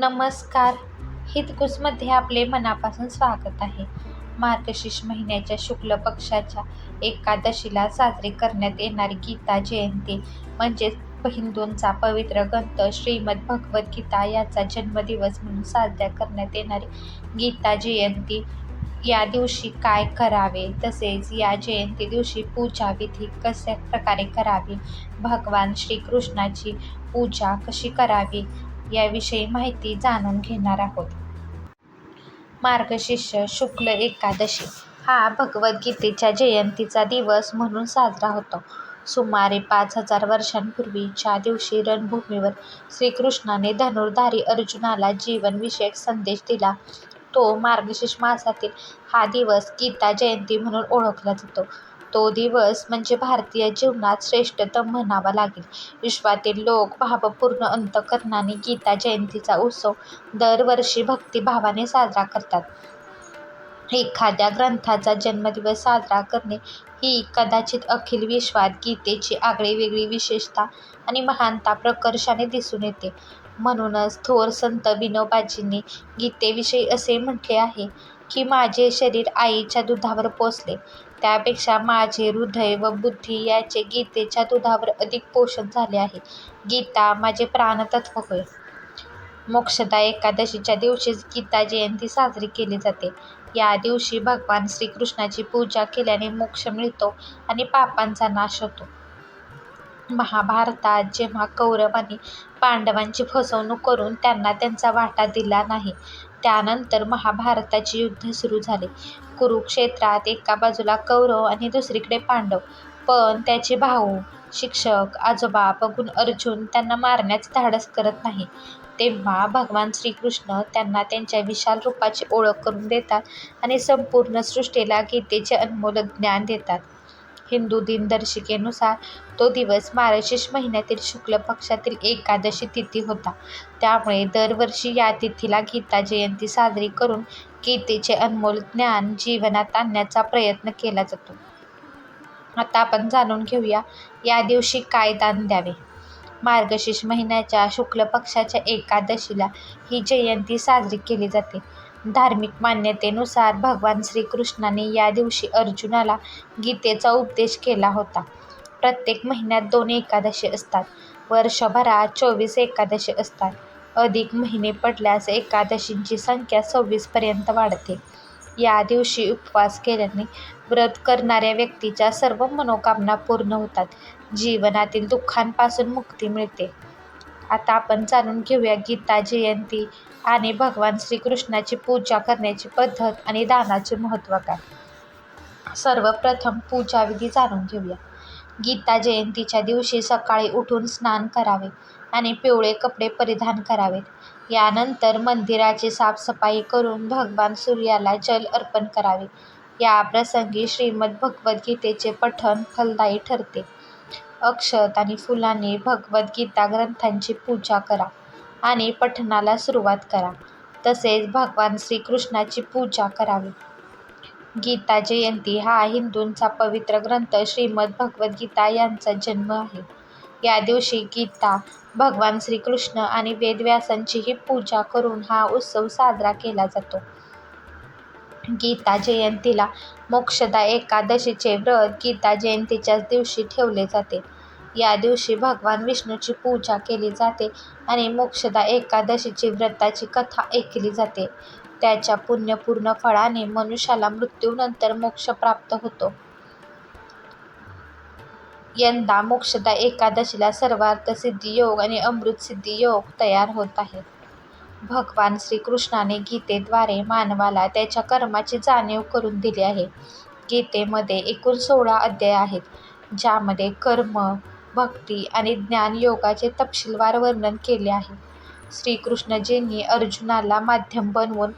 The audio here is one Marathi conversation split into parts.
नमस्कार. हितकुसमध्ये आपले मनापासून स्वागत आहे. मार्गशीर्ष महिन्याच्या शुक्ल पक्षाच्या एकादशीला साजरी करण्यात येणारी गीता जयंती म्हणजेच हिंदूंचा पवित्र ग्रंथ श्रीमद भगवद्गीता याचा जन्मदिवस म्हणून साजरा करण्यात येणारी गीता जयंती. या दिवशी काय करावे? तसेच या जयंती दिवशी पूजा विधी कशा प्रकारे करावी? भगवान श्रीकृष्णाची पूजा कशी करावी? याविषयी माहिती जाणून घेणार आहोत. मार्गशीर्ष शुक्ल एकादशी हा भगवद्गीतेच्या जयंतीचा दिवस म्हणून साजरा होतो. सुमारे पाच हजार वर्षांपूर्वीच्या दिवशी रणभूमीवर श्रीकृष्णाने धनुर्धारी अर्जुनाला जीवनविषयक संदेश दिला. तो मार्गशीर्ष मासातील हा दिवस गीता जयंती म्हणून ओळखला जातो. तो दिवस म्हणजे भारतीय जीवनात श्रेष्ठतम म्हणावा लागेल. विश्वातील लोक भावपूर्ण अंतकरणाने गीता जयंतीचा उत्सव दरवर्षी भक्तिभावाने साजरा करतात. एखाद्या ग्रंथाचा जन्मदिवस साजरा करणे ही कदाचित अखिल विश्वात गीतेची आगळीवेगळी विशेषता आणि महानता प्रकर्षाने दिसून येते. म्हणूनच थोर संत विनोबाजींनी गीतेविषयी असे म्हटले आहे की माझे शरीर आईच्या दुधावर पोसले. त्यापेक्षा माझे हृदय व बुद्धी याचे गीतेच्या दुधावर अधिक पोषण झाले आहे. गीता माझे प्राणतत्व होय. मोक्षदा एकादशीच्या दिवशीच गीता जयंती साजरी केली जाते. या दिवशी भगवान श्रीकृष्णाची पूजा केल्याने मोक्ष मिळतो आणि पापांचा नाश होतो. महाभारतात जेव्हा कौरवांनी पांडवांची फसवणूक करून त्यांना त्यांचा वाटा दिला नाही त्यानंतर महाभारताचे युद्ध सुरू झाले. कुरुक्षेत्रात एका बाजूला कौरव आणि दुसरीकडे पांडव. पण त्याचे भाऊ शिक्षक आजोबा बघून अर्जुन त्यांना मारण्याचे धाडस करत नाही. तेव्हा भगवान श्रीकृष्ण त्यांना त्यांच्या विशाल रूपाची ओळख करून देतात आणि संपूर्ण सृष्टीला गीतेचे अनमोल ज्ञान देतात. हिंदू दिनदर्शिकेनुसार तो दिवस मार्गशीर्ष महिन्यातील शुक्ल पक्षातील एकादशी तिथी होता. त्यामुळे दरवर्षी या तिथीला गीता जयंती साजरी करून गीतेचे अनमोल ज्ञान जीवनात आणण्याचा प्रयत्न केला जातो. आता आपण जाणून घेऊया या दिवशी काय दान द्यावे? मार्गशीर्ष महिन्याच्या शुक्ल पक्षाच्या एकादशीला ही जयंती साजरी केली जाते. धार्मिक मान्यतेनुसार भगवान श्रीकृष्णाने या दिवशी अर्जुनाला गीतेचा उपदेश केला होता. प्रत्येक महिन्यात दोन एकादशी असतात. वर्षभरात चोवीस एकादशी असतात. अधिक महिने पडल्यास एकादशींची संख्या सव्वीसपर्यंत वाढते. या दिवशी उपवास केल्याने व्रत करणाऱ्या व्यक्तीच्या सर्व मनोकामना पूर्ण होतात. जीवनातील दुःखांपासून मुक्ती मिळते. आता आपण जाणून घेऊया गीता जयंती आणि भगवान श्रीकृष्णाची पूजा करण्याची पद्धत आणि दानाचे महत्त्व काय? सर्वप्रथम पूजाविधी जाणून घेऊया. गीता जयंतीच्या दिवशी सकाळी उठून स्नान करावे आणि पिवळे कपडे परिधान करावेत. यानंतर मंदिराची साफसफाई करून भगवान सूर्याला जल अर्पण करावे. या प्रसंगी श्रीमद भगवद्गीतेचे पठण फलदायी ठरते. अक्षत आणि फुलांनी भगवद्गीता ग्रंथांची पूजा करा. आणि पठणाला सुरुवात करा. तसेच भगवान श्रीकृष्णाची पूजा करावी. गीता जयंती हा हिंदूंचा पवित्र ग्रंथ श्रीमद भगवद्गीता यांचा जन्म आहे. या दिवशी गीता भगवान श्रीकृष्ण आणि वेदव्यासांचीही पूजा करून हा उत्सव साजरा केला जातो. गीता जयंतीला मोक्षदा एकादशीचे व्रत गीता जयंतीच्याच दिवशी ठेवले जाते. या दिवशी भगवान विष्णूची पूजा केली जाते आणि मोक्षदा एकादशीची व्रताची कथा ऐकली जाते. त्याच्या पुण्यपूर्ण फळाने मनुष्याला मृत्यूनंतर मोक्ष प्राप्त होतो. यंदा मोक्षदा एकादशीला सर्वार्थ सिद्धी योग आणि अमृत सिद्धी योग तयार होत आहेत. भगवान श्रीकृष्णाने गीतेद्वारे मानवाला त्याच्या कर्माची जाणीव करून दिली आहे. गीतेमध्ये एकूण सोळा अध्याय आहेत ज्यामध्ये कर्म भक्ती आणि ज्ञान योगाचे तपशीलवार वर्णन केले आहे. श्रीकृष्णजींनी अर्जुनाला माध्यम बनवून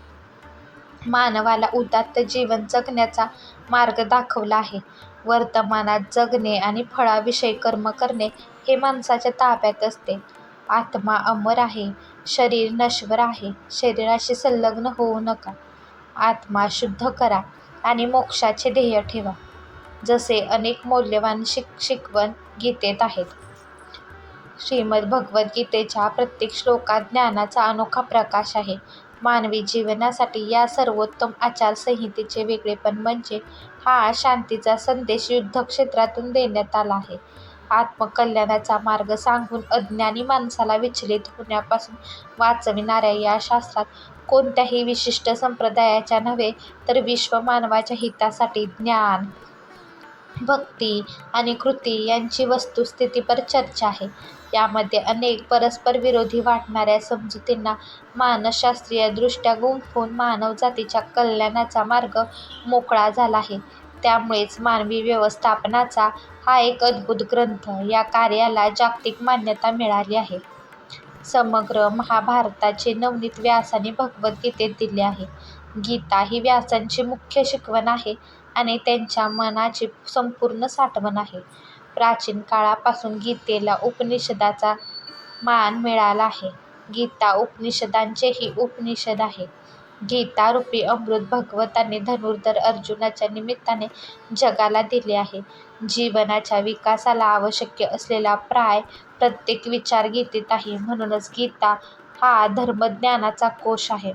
मानवाला उदात्त जीवन जगण्याचा मार्ग दाखवला आहे. वर्तमानात जगणे आणि फळाविषयी कर्म करणे हे माणसाच्या ताब्यात असते. आत्मा अमर आहे शरीर नश्वर आहे शरीराशी संलग्न होऊ नका. आत्मा शुद्ध करा आणि मोक्षाचे ध्येय ठेवा. जसे अनेक मौल्यवान शिक शिकवण गीतेत आहेत श्रीमद भगवद्गीतेच्या प्रत्येक श्लोकात ज्ञानाचा अनोखा प्रकाश आहे. मानवी जीवनासाठी या सर्वोत्तम आचारसंहितेचे वेगळेपण म्हणजे हा शांतीचा संदेश युद्धक्षेत्रातून देण्यात आला आहे. आत्मकल्याणाचा मार्ग सांगून अज्ञानी माणसाला विचलित होण्यापासून वाचविणाऱ्या या शास्त्रात कोणत्याही विशिष्ट संप्रदायाच्या नव्हे तर विश्व मानवाच्या हितासाठी ज्ञान, भक्ती आणि कृती यांची वस्तुस्थितीपर चर्चा आहे. यामध्ये अनेक परस्परविरोधी वाटणाऱ्या समजुतींना मानसशास्त्रीयदृष्ट्या गुंफून मानवजातीच्या कल्याणाचा मार्ग मोकळा झाला आहे. त्यामुळेच मानवी व्यवस्थापनाचा हा एक अद्भुत ग्रंथ या कार्याला जागतिक मान्यता मिळाली आहे. समग्र महाभारताचे नवनीत व्यासाने भगवद्गीतेत दिले आहे. गीता ही व्यासांची मुख्य शिकवण आहे आणि त्यांच्या मनाची संपूर्ण साठवण आहे. प्राचीन काळापासून गीतेला उपनिषदाचा मान मिळाला आहे. गीता उपनिषदांचेही उपनिषद आहे. गीतारूपी अमृत भगवंतांनी धनुर्धर अर्जुनाच्या निमित्ताने जगाला दिले आहे. जीवनाच्या विकासाला आवश्यक असलेला प्राय प्रत्येक विचार गीतेत आहे. म्हणूनच गीता हा धर्मज्ञानाचा कोश आहे.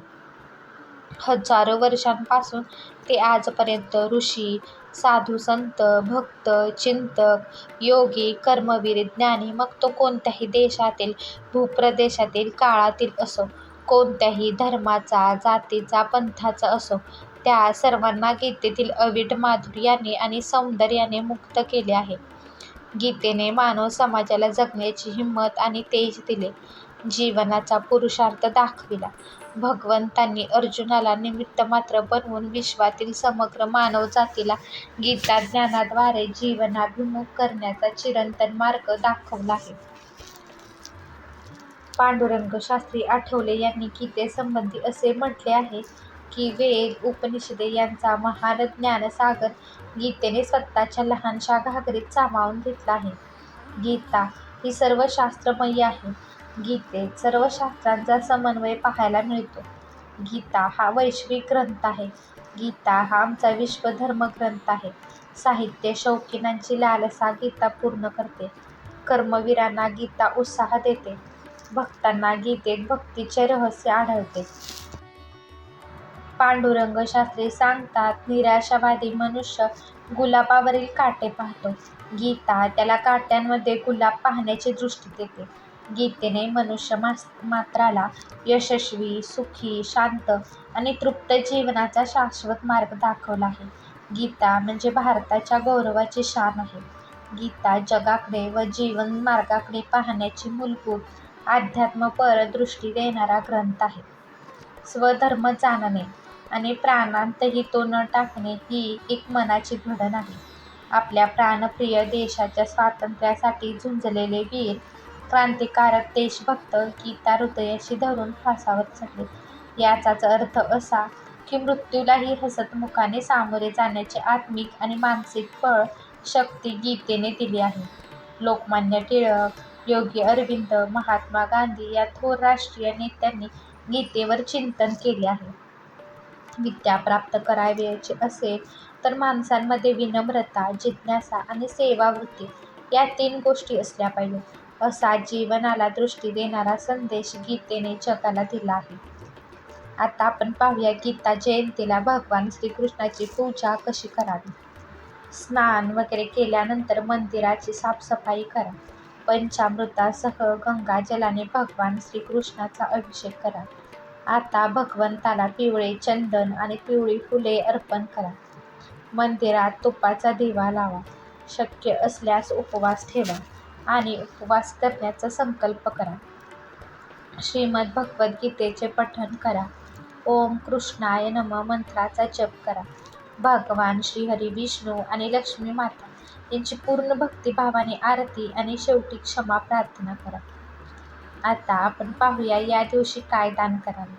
हजारो वर्षांपासून ते आजपर्यंत ऋषी, साधू-संत, भक्त, चिंतक, योगी, कर्मवीर, ज्ञानी मग तो कोणत्याही देशातील, भूप्रदेशातील, काळातील असो, कोणत्याही धर्माचा, जातीचा, पंथाचा असो, त्या सर्वांना गीतेतील अवीट माधुर्याने आणि सौंदर्याने मुग्ध केले आहे. गीतेने मानव समाजाला जगण्याची हिंमत आणि तेज दिले. जीवनाचा पुरुषार्थ दाखविला. भगवंतांनी अर्जुनाला निमित्तमात्र बनवून विश्वातील समग्र मानवजातीला गीताज्ञानाद्वारे जीवनाभिमुख करण्याचा चिरंतन मार्ग दाखवला आहे. पांडुरंग शास्त्री आठवले यांनी गीतेसंबंधी असे म्हटले आहे की वेद, उपनिषदे यांचा महान ज्ञानसागर गीतेने स्वतःच्या लहानशा घागरीत सामावून घेतला आहे. गीता ही सर्व शास्त्रमयी आहे. गीतेत सर्व शास्त्रांचा समन्वय पाहायला मिळतो. गीता हा वैश्विक ग्रंथ आहे. गीता हा आमचा विश्वधर्म ग्रंथ आहे. साहित्य शौकीनांची लालसा गीता पूर्ण करते. कर्मवीरांना गीता उत्साह देते. भक्तांना गीतेत भक्तीचे रहस्य आढळते. पांडुरंग शास्त्री सांगतात निराशावादी मनुष्य गुलाबावरील काटे पाहतो. गीता त्याला काट्यांमध्ये गुलाब पाहण्याची दृष्टी देते. गीतेने मनुष्य मात्राला यशस्वी, सुखी, शांत आणि तृप्त जीवनाचा शाश्वत मार्ग दाखवला आहे. गीता म्हणजे भारताच्या गौरवाची शान आहे. गीता जगाकडे व जीवनमार्गाकडे पाहण्याची मूलभूत अध्यात्म दृष्टी देणारा ग्रंथ आहे. स्वधर्म जाणणे आणि प्राणांतही तो न टाकणे ही एक मनाची घडण आहे. आपल्या प्राणप्रिय देशाच्या स्वातंत्र्यासाठी झुंजलेले वीर, क्रांतिकारक देशभक्त गीता हृदयाशी धरून फासावर चढले. याचाच अर्थ असा की मृत्यूलाही हसतमुखाने सामोरे जाण्याचे आत्मिक आणि मानसिक बळ, शक्ती गीतेने दिली आहे. लोकमान्य टिळक, योगी अरविंद, महात्मा गांधी या थोर राष्ट्रीय नेत्यांनी गीतेवर चिंतन केले आहे. विद्या प्राप्त करावयाची असेल तर माणसांमध्ये विनम्रता, जिज्ञासा आणि सेवावृत्ती या तीन गोष्टी असल्या पाहिजेत, असा जीवनाला दृष्टी देणारा संदेश गीतेने जगाला दिला आहे. आता आपण पाहूया गीता जयंतीला भगवान श्रीकृष्णाची पूजा कशी करावी. स्नान वगैरे केल्यानंतर मंदिराची साफसफाई करा. पंचामृतासह गंगा जलाने भगवान श्रीकृष्णाचा अभिषेक करा. आता भगवंताला पिवळे चंदन आणि पिवळी फुले अर्पण करा. मंदिरात तुपाचा दिवा लावा. शक्य असल्यास उपवास ठेवा आणि उपवास करण्याचा संकल्प करा. श्रीमद भगवद्गीतेचे पठण करा. ओम कृष्णाय नमः मंत्राचा जप करा. भगवान श्रीहरी, विष्णू आणि लक्ष्मी माता यांची पूर्ण भक्तिभावाने आरती आणि शेवटी क्षमा प्रार्थना करा. आता आपण पाहूया या दिवशी काय दान करावे.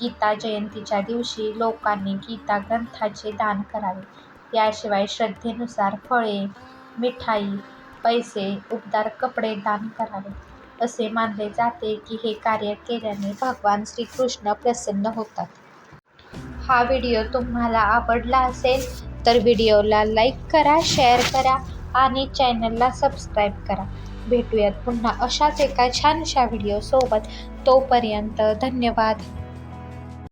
गीता जयंतीच्या दिवशी लोकांनी गीता ग्रंथाचे दान करावे. याशिवाय श्रद्धेनुसार फळे, मिठाई, पैसे, उबदार कपडे दान करावे. असे मानले जाते की हे कार्य केल्याने भगवान श्रीकृष्ण प्रसन्न होतात. हा व्हिडिओ तुम्हाला आवडला असेल तर व्हिडिओला लाईक करा, शेअर करा आणि चॅनलला सबस्क्राईब करा. भेटूयात पुन्हा अशाच एका छानशा व्हिडिओसोबत तोपर्यंत धन्यवाद